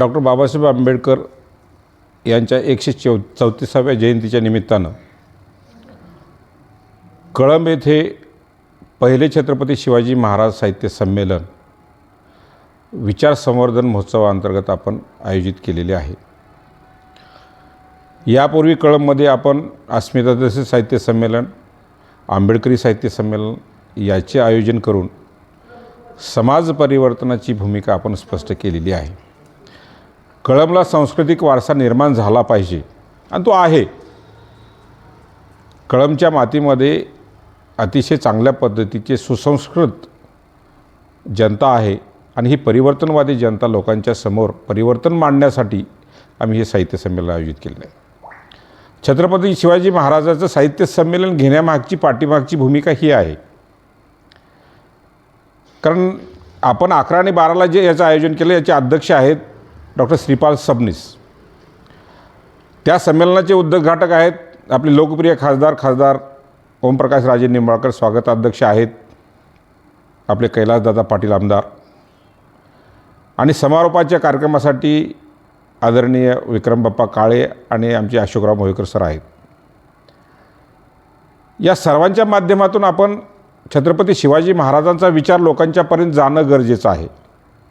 Doctor Babasaheb Ambedkar यांच्या एकशे चौ चौतीसाव्या जयंतीच्या निमित्तानं कळंब येथे पहिले छत्रपती शिवाजी महाराज साहित्य संमेलन विचार संवर्धन महोत्सवाअंतर्गत आपण आयोजित केलेले आहे. यापूर्वी कळंबमध्ये आपण अस्मितादर्शी साहित्य संमेलन आंबेडकरी साहित्य संमेलन याचे आयोजन करून समाज परिवर्तनाची भूमिका आपण स्पष्ट केलेली आहे. कळंबला सांस्कृतिक वारसा निर्माण झाला पाहिजे. आणि तो आहे. कळंबच्या मातीमध्ये अतिशय चांगल्या पद्धतीचे सुसंस्कृत जनता आहे आणि ही परिवर्तनवादी जनता लोकांच्या समोर परिवर्तन मांडण्यासाठी आम्ही हे साहित्य संमेलन आयोजित केलेलं आहे छत्रपती शिवाजी महाराजाचं साहित्य संमेलन घेण्यामागची पाठीमागची भूमिका ही आहे. कारण आपण अकरा आणि बाराला जे याचं आयोजन केलं याचे अध्यक्ष आहेत डॉक्टर श्रीपाल सबनीस. त्या संमेलनाचे उद्घाटक आहेत आपले लोकप्रिय खासदार खासदार ओमप्रकाश राजे निंबाळकर. स्वागताध्यक्ष आहेत आपले कैलासदादा पाटील आमदार. आणि समारोपाच्या कार्यक्रमासाठी आदरणीय विक्रमबाप्पा काळे आणि आमचे अशोकराव मोहेकर सर आहेत. या सर्वांच्या माध्यमातून आपण छत्रपती शिवाजी महाराजांचा विचार लोकांच्यापर्यंत जाणं गरजेचं आहे.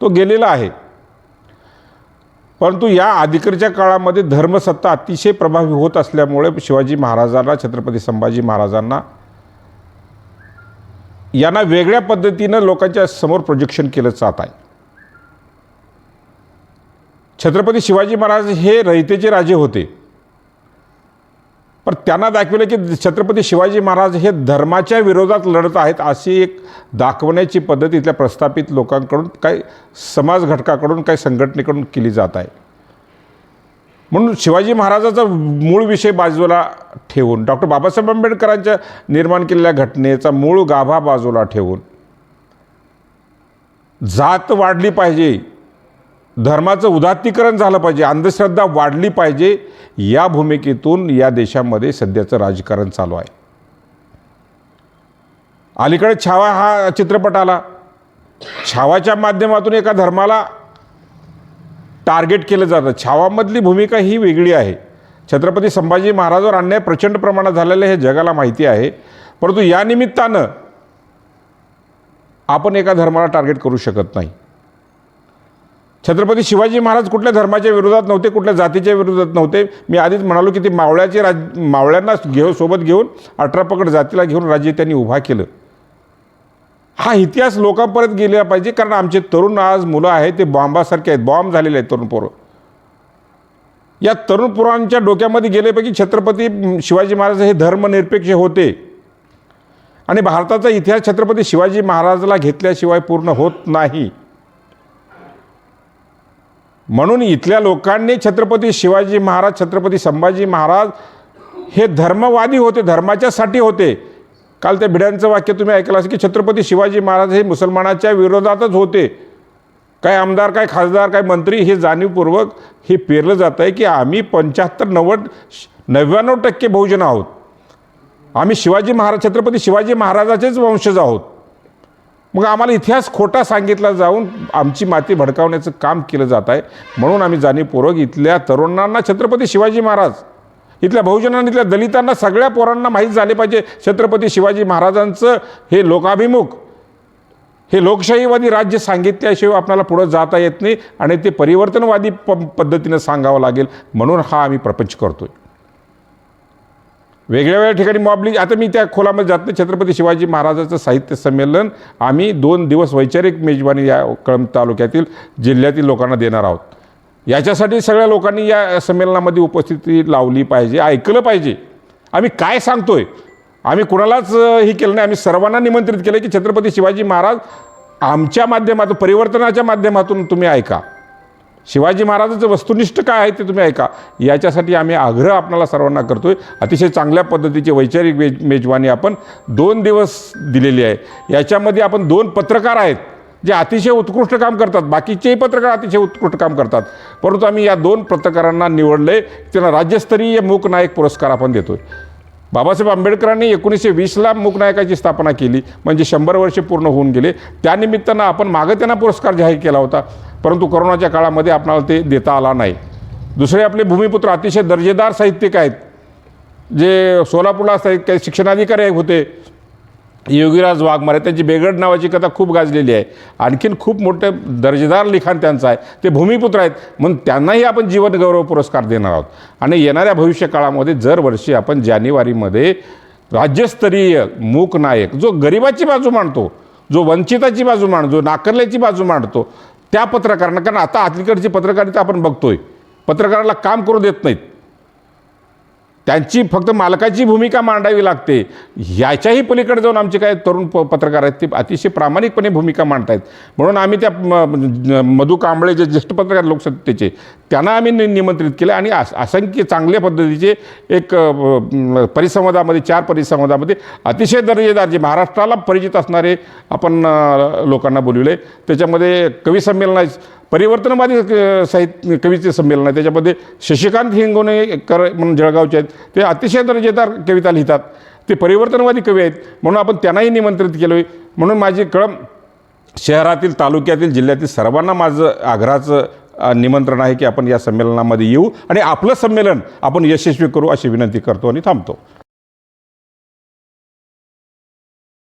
तो गेलेला आहे. परंतु या अलीकडच्या काळामध्ये धर्मसत्ता अतिशय प्रभावी होत असल्यामुळे शिवाजी महाराजांना छत्रपती संभाजी महाराजांना यांना वेगळ्या पद्धतीनं लोकांच्या समोर प्रोजेक्शन केलं जात आहे. छत्रपती शिवाजी महाराज हे रयतेचे राजे होते. पण त्यांना दाखविलं की छत्रपती शिवाजी महाराज हे धर्माच्या विरोधात लढत आहेत अशी एक दाखवण्याची पद्धत इथल्या प्रस्थापित लोकांकडून काही समाज घटकाकडून काही संघटनेकडून केली जात आहे. म्हणून शिवाजी महाराजाचा मूळ विषय बाजूला ठेवून डॉक्टर बाबासाहेब आंबेडकरांच्या निर्माण केलेल्या घटनेचा मूळ गाभा बाजूला ठेवून जात वाढली पाहिजे. धर्माचं उदात्तीकरण झालं पाहिजे अंधश्रद्धा वाढली पाहिजे या भूमिकेतून या देशामध्ये सध्याचं राजकारण चालू आहे. अलीकडे छावा हा चित्रपट आला. छावाच्या माध्यमातून एका धर्माला टार्गेट केलं जातं. छावामधली भूमिका ही वेगळी आहे. छत्रपती संभाजी महाराजांवर अन्याय प्रचंड प्रमाणात झालेलं हे जगाला माहिती आहे. परंतु या निमित्तानं आपण एका धर्माला टार्गेट करू शकत नाही. छत्रपती शिवाजी महाराज कुठल्या धर्माच्या विरोधात नव्हते कुठल्या जातीच्या विरोधात नव्हते. मी आधीच म्हणालो की ते मावळ्याचे राज मावळ्यांना घेऊ सोबत घेऊन अठरा पकड जातीला घेऊन राज्य त्यांनी उभा केलं. हा इतिहास लोकांपर्यंत गेला पाहिजे कारण आमचे तरुण आज मुलं आहेत ते बॉम्बासारखे आहेत बॉम्ब झालेले आहेत तरुण पोरं. या तरुण पुरांच्या डोक्यामध्ये गेल्यापैकी छत्रपती शिवाजी महाराज हे धर्मनिरपेक्ष होते. आणि भारताचा इतिहास छत्रपती शिवाजी महाराजला घेतल्याशिवाय पूर्ण होत नाही. म्हणून इथल्या लोकांनी छत्रपती शिवाजी महाराज छत्रपती संभाजी महाराज हे धर्मवादी होते धर्माच्यासाठी होते. काल त्या भिड्यांचं वाक्य तुम्ही ऐकलं असेल की छत्रपती शिवाजी महाराज हे मुसलमानाच्या विरोधातच होते. काय आमदार काय खासदार काय मंत्री हे जाणीवपूर्वक हे पेरलं जातं आहे की आम्ही पंच्याहत्तर नव्वद नव्याण्णव टक्के बहुजन आहोत. आम्ही शिवाजी महाराज छत्रपती शिवाजी महाराजाचेच वंशज आहोत. मग आम्हाला इतिहास खोटा सांगितला जाऊन आमची माती भडकावण्याचं काम केलं जात आहे. म्हणून आम्ही जाणीवपूर्वक इथल्या तरुणांना छत्रपती शिवाजी महाराज इथल्या बहुजनांना इथल्या दलितांना सगळ्या पोरांना माहीत झाले पाहिजे. छत्रपती शिवाजी महाराजांचं हे लोकाभिमुख हे लोकशाहीवादी राज्य सांगितल्याशिवाय आपल्याला पुढं जाता येत नाही आणि ते परिवर्तनवादी प पद्धतीनं सांगावं लागेल. म्हणून हा आम्ही प्रपंच करतो आहे वेगळ्या वेगळ्या ठिकाणी मॉबलिंग आता मी त्या खोलामध्ये जात नाही. छत्रपती शिवाजी महाराजाचं साहित्य संमेलन आम्ही दोन दिवस वैचारिक मेजबानी या कळंब तालुक्यातील जिल्ह्यातील लोकांना देणार आहोत. याच्यासाठी सगळ्या लोकांनी या संमेलनामध्ये उपस्थिती लावली पाहिजे ऐकलं पाहिजे. आम्ही काय सांगतोय? आम्ही कुणालाच हे केलं नाही. आम्ही सर्वांना निमंत्रित केलं की छत्रपती शिवाजी महाराज आमच्या माध्यमातून परिवर्तनाच्या माध्यमातून तुम्ही ऐका. शिवाजी महाराजाचं वस्तुनिष्ठ काय आहे ते तुम्ही ऐका. याच्यासाठी आम्ही आग्रह आपणाला सर्वांना करतोय. अतिशय चांगल्या पद्धतीची वैचारिक मेज मेजवानी आपण दोन दिवस दिलेली आहे. याच्यामध्ये आपण दोन पत्रकार आहेत जे अतिशय उत्कृष्ट काम करतात. बाकीचेही पत्रकार अतिशय उत्कृष्ट काम करतात. परंतु आम्ही या दोन पत्रकारांना निवडले त्यांना राज्यस्तरीय मूक नायक पुरस्कार आपण देतोय. बाबासाहेब आंबेडकरांनी एकोणीसशे वीसला मूकनायकाची स्थापना केली म्हणजे शंभर वर्षे पूर्ण होऊन गेले. त्यानिमित्तानं आपण मागं त्यांना पुरस्कार जाहीर केला होता. परंतु कोरोनाच्या काळामध्ये आपणाला ते देता आला नाही. दुसरे आपले भूमिपुत्र अतिशय दर्जेदार साहित्यिक आहेत. जे सोलापूरला साहित्य काही शिक्षणाधिकारी होते. योगीराज वाघमारे त्यांची बेगड नावाची कथा खूप गाजलेली आहे. आणखीन खूप मोठं दर्जेदार लिखाण त्यांचं आहे. ते भूमिपुत्र आहेत. म्हणून त्यांनाही आपण जीवन गौरव पुरस्कार देणार आहोत. आणि येणाऱ्या भविष्य काळामध्ये दरवर्षी आपण जानेवारीमध्ये राज्यस्तरीय मूक नायक जो गरिबाची बाजू मांडतो जो वंचिताची बाजू मांडतो जो नाकारल्याची बाजू मांडतो त्या पत्रकारांना कारण आता अलीकडची पत्रकारिता आपण बघतोय. पत्रकाराला काम करू देत नाहीत. त्यांची फक्त मालकाची भूमिका मांडावी लागते. ह्याच्याही पलीकडे जाऊन आमचे काय तरुण प पत्रकार आहेत ते अतिशय प्रामाणिकपणे भूमिका मांडतायत. म्हणून आम्ही त्या म- मधु कांबळे जे ज्येष्ठ पत्रकार लोकसत्तेचे त्यांना आम्ही नि- निमंत्रित केलं आणि अस असंख्य चांगल्या पद्धतीचे एक परिसंवादामध्ये चार परिसंवादामध्ये अतिशय दर्जेदार जे महाराष्ट्राला परिचित असणारे आपण लोकांना बोलविले त्याच्यामध्ये कवी संमेलन आहे परिवर्तनवादी साहित्य कवीचे संमेलन आहे. त्याच्यामध्ये शशिकांत हिंगोने कर म्हणून जळगावचे आहेत. ते अतिशय दर्जेदार कविता लिहितात. ते परिवर्तनवादी कवी आहेत म्हणून आपण त्यांनाही निमंत्रित केलं आहे म्हणून माझी कळम शहरातील तालुक्यातील जिल्ह्यातील सर्वांना माझं आग्रहाचं निमंत्रण आहे की आपण या संमेलनामध्ये येऊ आणि आपलं संमेलन आपण यशस्वी करू अशी विनंती करतो आणि थांबतो.